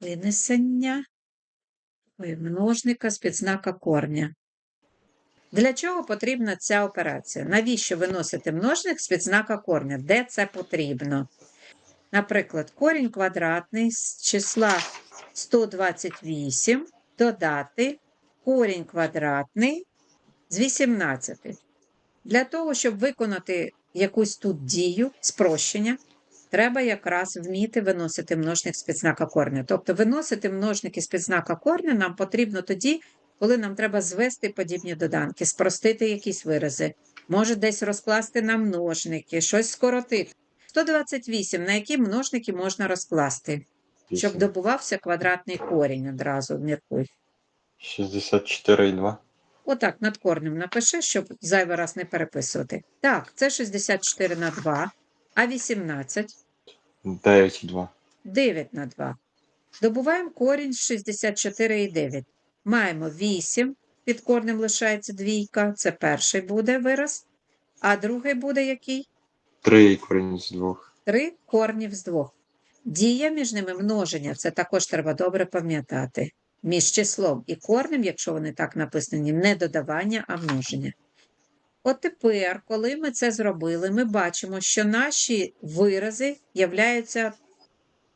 винесення множника з підзнака корня. Для чого потрібна ця операція? Навіщо виносити множник з підзнака корня? Де це потрібно? Наприклад, корінь квадратний з числа 128 додати корінь квадратний з 18. Для того, щоб виконати якусь тут дію, спрощення, треба якраз вміти виносити множник з підзнака корня. Тобто виносити множники з підзнака корня нам потрібно тоді, коли нам треба звести подібні доданки, спростити якісь вирази, може десь розкласти на множники, щось скоротити. 128, на які множники можна розкласти, щоб добувався квадратний корінь одразу, міркуй. 64,2. Отак над корнем напиши, щоб зайвий раз не переписувати. Так, це 64 на 2, а 18 9,2. 9 на 2. Добуваємо корінь з 64,9. Маємо 8, під корнем лишається двійка, це перший буде вираз, а другий буде який? 3 корінь з 2. 3 корнів з двох. Дія між ними множення, це також треба добре пам'ятати. Між числом і корнем, якщо вони так написані, не додавання, а множення. От тепер, коли ми це зробили, ми бачимо, що наші вирази являються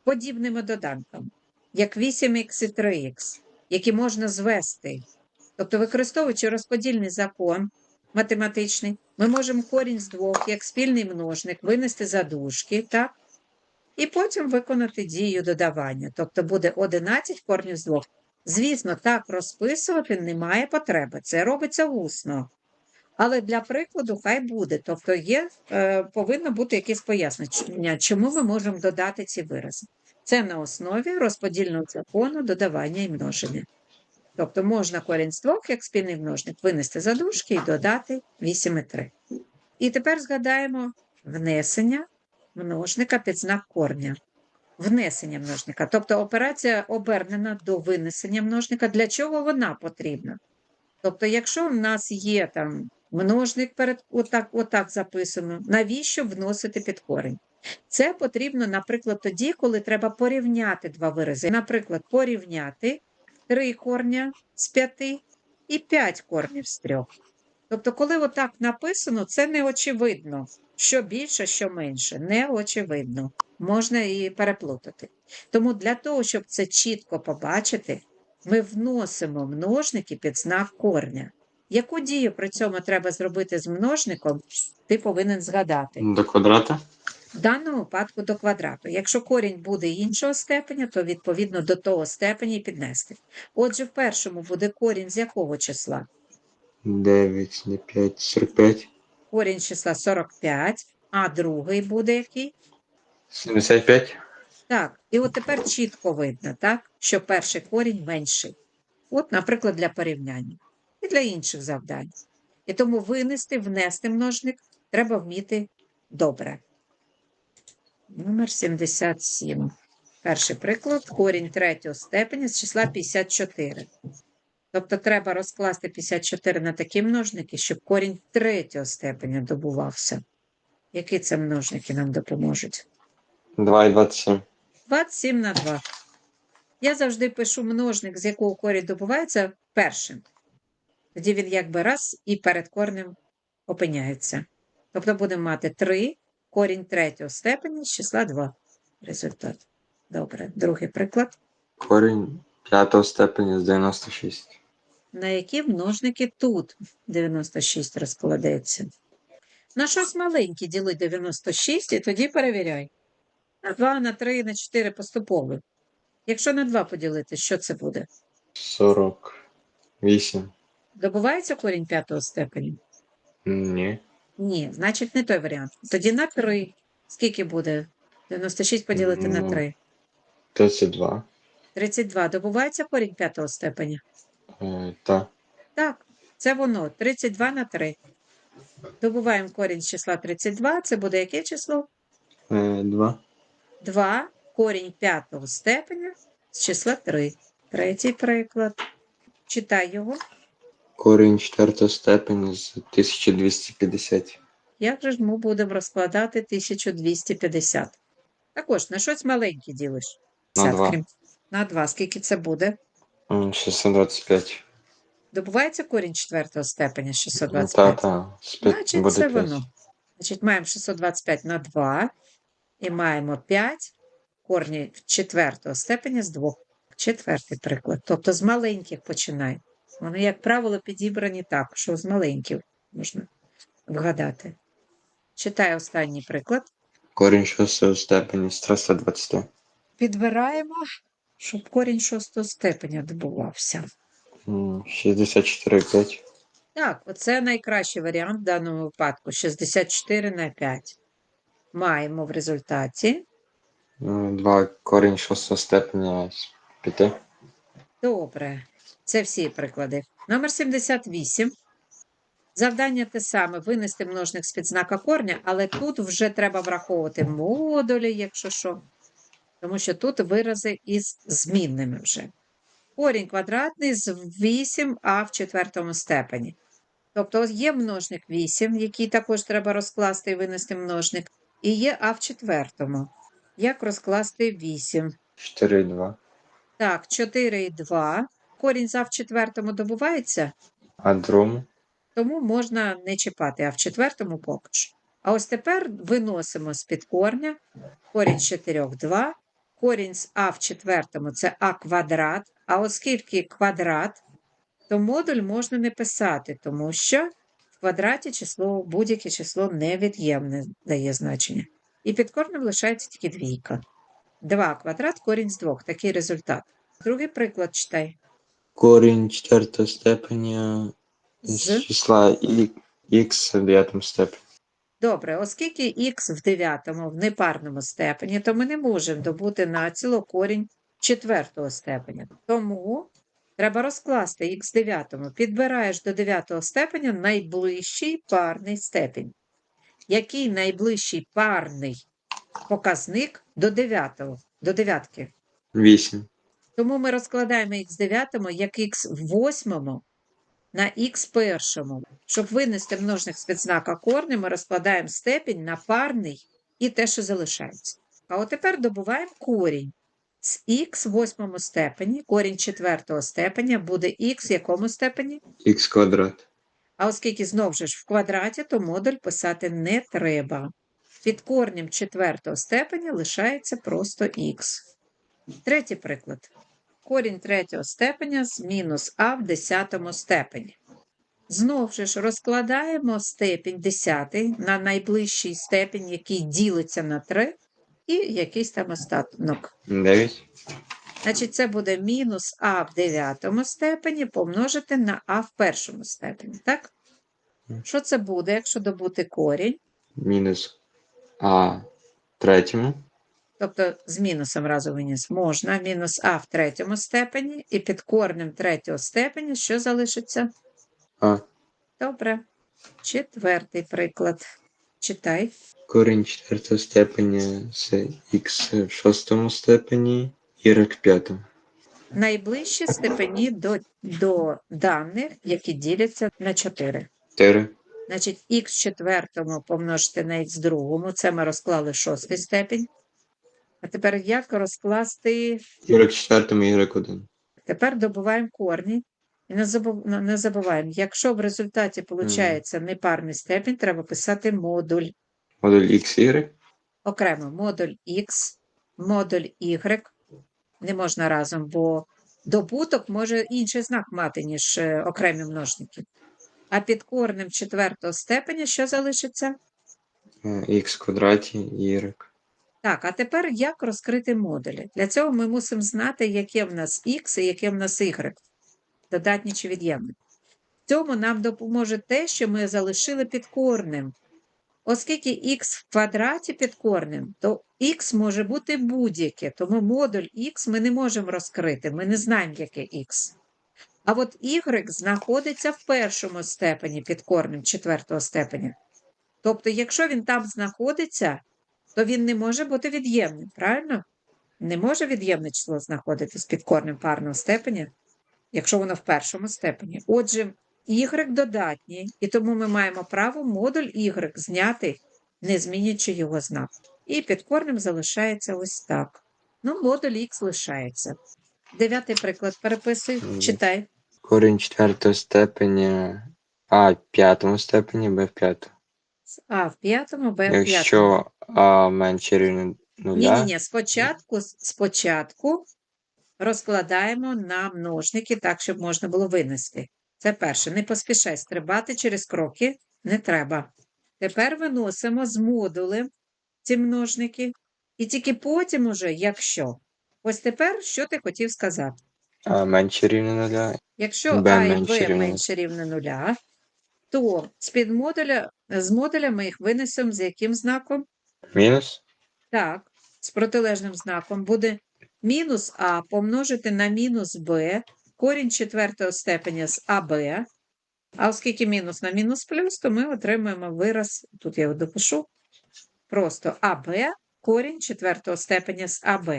подібними доданками, як 8х і 3х, які можна звести. Тобто, використовуючи розподільний закон математичний, ми можемо корінь з двох, як спільний множник, винести за дужки, так? І потім виконати дію додавання. Тобто буде 11 корнів з двох. Звісно, так розписувати немає потреби. Це робиться усно. Але для прикладу хай буде. Тобто є, е, повинно бути якесь пояснення, чому ми можемо додати ці вирази. Це на основі розподільного закону додавання і множення. Тобто можна корінь з двох, як спільний множник, винести за дужки і додати 8,3. І тепер згадаємо внесення множника під знак корня. Внесення множника. Тобто операція обернена до винесення множника. Для чого вона потрібна? Тобто, якщо в нас є там множник перед отак, отак записано, навіщо вносити під корінь? Це потрібно, наприклад, тоді, коли треба порівняти два вирази. Наприклад, порівняти 3 корня з 5 і 5 корнів з 3. Тобто, коли отак написано, це не очевидно. Що більше, що менше, не очевидно. Можна і переплутати. Тому для того, щоб це чітко побачити, ми вносимо множники під знак корня. Яку дію при цьому треба зробити з множником, ти повинен згадати. До квадрата. В даному випадку до квадрату. Якщо корінь буде іншого степеня, то відповідно до того степеня і піднести. Отже, в першому буде корінь з якого числа? 9 на 5, 45. Корінь числа 45, а другий буде який? 75. Так, і от тепер чітко видно, так, що перший корінь менший. От, наприклад, для порівняння і для інших завдань. І тому винести, внести множник треба вміти добре. Номер 77. Перший приклад корінь третього степеня з числа 54. Тобто треба розкласти 54 на такі множники, щоб корінь третього степеня добувався. Які це множники нам допоможуть? 2 і 27. 27 на 2. Я завжди пишу множник, з якого корінь добувається першим. Тоді він якби раз і перед корнем опиняється. Тобто будемо мати 3, корінь третього степеня з числа 2. Результат. Добре. Другий приклад. Корінь п'ятого степеня з 96. На які множники тут 96 розкладеться. На щось маленьке діли 96 і тоді перевіряй. На 2, на 3, на 4 поступово. Якщо на 2 поділити, що це буде? 48. Добувається корінь п'ятого степеня? Ні. Ні, значить не той варіант. Тоді на 3. Скільки буде? 96 поділити на Ну. 3. 32. 32. Добувається корінь п'ятого степеня? Е, та. Так, це воно. 32 на 3. Добуваємо корінь з числа 32. Це буде яке число? Е, 2. 2. Корінь п'ятого степеня з числа 3. Третій приклад. Читай його. Корінь четвертого степеня з 1250. Як же ж ми будемо розкладати 1250? Також на щось маленьке ділиш. На два. На 2. Скільки це буде? М, 625. Добувається корінь четвертого степеня Ну, 625. та, та. З п'ять Значить, буде це 5. воно. Значить, маємо 625 на 2 і маємо 5 корні четвертого степеня з 2. Четвертий приклад. Тобто з маленьких починай. Вони, як правило, підібрані так, що з маленьких можна вгадати. Читаю останній приклад. Корінь шостого степені з 320. Підбираємо, щоб корінь шостого степеня добувався. М, 64,5. Так, оце найкращий варіант в даному випадку. 64 на 5. Маємо в результаті. 2 корінь шостого степеня з 5. Добре. Це всі приклади. Номер 78. Завдання те саме винести множник з-під знака корня, але тут вже треба враховувати модулі, якщо що. Тому що тут вирази із змінними вже. Корінь квадратний з 8а в четвертому степені. Тобто є множник 8, який також треба розкласти і винести множник, і є а в четвертому. Як розкласти 8? 4,2. Так, 4 і 2. Корінь за в четвертому добувається, А другому? тому можна не чіпати, а в четвертому поки що. А ось тепер виносимо з-під корня корінь з 4 – 2, корінь з а в четвертому – це а квадрат, а оскільки квадрат, то модуль можна не писати, тому що в квадраті число, будь-яке число невід'ємне дає значення. І під корнем лишається тільки двійка. 2 квадрат, корінь з 2. Такий результат. Другий приклад читай. Корінь четвертого степеня з З. числа х в дев'ятому степені. Добре, оскільки х в дев'ятому в непарному степені, то ми не можемо добути націло корінь четвертого степеня. Тому треба розкласти х в дев'ятому. Підбираєш до дев'ятого степеня найближчий парний степень. Який найближчий парний показник до дев'ятого, до дев'ятки? 8. Тому ми розкладаємо х в дев'ятому як х в восьмому на х першому. Щоб винести множник з підзнака корня, ми розкладаємо степінь на парний і те, що залишається. А от тепер добуваємо корінь. З х в восьмому степені, корінь четвертого степеня буде х в якому степені? х квадрат. А оскільки знов же ж в квадраті, то модуль писати не треба. Під корнем четвертого степеня лишається просто х. Третій приклад. Корінь третього степеня з мінус а в десятому степені. Знов же ж розкладаємо степінь десятий на найближчий степінь, який ділиться на 3, і якийсь там остаток. 9. Значить, це буде мінус а в дев'ятому степені помножити на а в першому степені. Так? Що це буде, якщо добути корінь? Мінус а в третьому. Тобто з мінусом разом виніс можна. Мінус а в третьому степені, і під корнем третього степені що залишиться? А. Добре. Четвертий приклад. Читай. Корінь четвертого степеня з х в шостому степені, y в п'ятому. Найближчі степені до, до даних, які діляться на 4. 4. Значить, х в четвертому помножити на х в другому. Це ми розклали шостий степінь. А тепер як розкласти? y в четвертому, y в один. Тепер добуваємо корні. І не, забув, ну, не забуваємо, якщо в результаті виходить непарний степінь, треба писати модуль. Модуль x, y. Окремо модуль X, модуль Y. Не можна разом, бо добуток може інший знак мати, ніж е, окремі множники. А під корнем четвертого степеня що залишиться? е, х квадраті, y. Так, а тепер як розкрити модулі? Для цього ми мусимо знати, яке в нас X і яке в нас Y. Додатні чи від'ємне. В цьому нам допоможе те, що ми залишили під корнем. Оскільки х в квадраті під корнем, то х може бути будь-яке, тому модуль х ми не можемо розкрити, ми не знаємо, яке х. А от y знаходиться в першому степені під корнем четвертого степеня. Тобто, якщо він там знаходиться, то він не може бути від'ємним, правильно? Не може від'ємне число знаходитись під корнем парного степеня, якщо воно в першому степені. Отже, y додатній, і тому ми маємо право модуль y зняти, не змінюючи його знак. І під корнем залишається ось так. Ну, модуль х лишається. Дев'ятий приклад переписуй, читай. Корінь четвертого степеня А в п'ятому степені, Б в п'ятому. А в п'ятому, Б в п'ятому. Якщо А менше рівня нуля, Ні, ні, ні. Спочатку, спочатку розкладаємо на множники так, щоб можна було винести. Це перше. Не поспішай стрибати через кроки, не треба. Тепер виносимо з модулем ці множники, і тільки потім уже, якщо. Ось тепер, що ти хотів сказати? А менше рівня нуля, Якщо Б А і менше Б рівне менше рівне нуля, то з-під модуля, з модуля ми їх винесемо з яким знаком? Мінус. Так, з протилежним знаком буде мінус А помножити на мінус Б, корінь четвертого степеня з АБ. А оскільки мінус на мінус плюс, то ми отримуємо вираз, тут я його допишу, просто АБ, корінь четвертого степеня з АБ.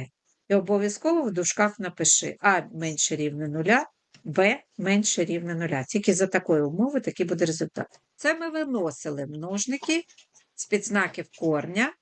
І обов'язково в дужках напиши А менше рівне нуля, Б менше рівне нуля. Тільки за такої умови такий буде результат. Це ми виносили множники з підзнаків корня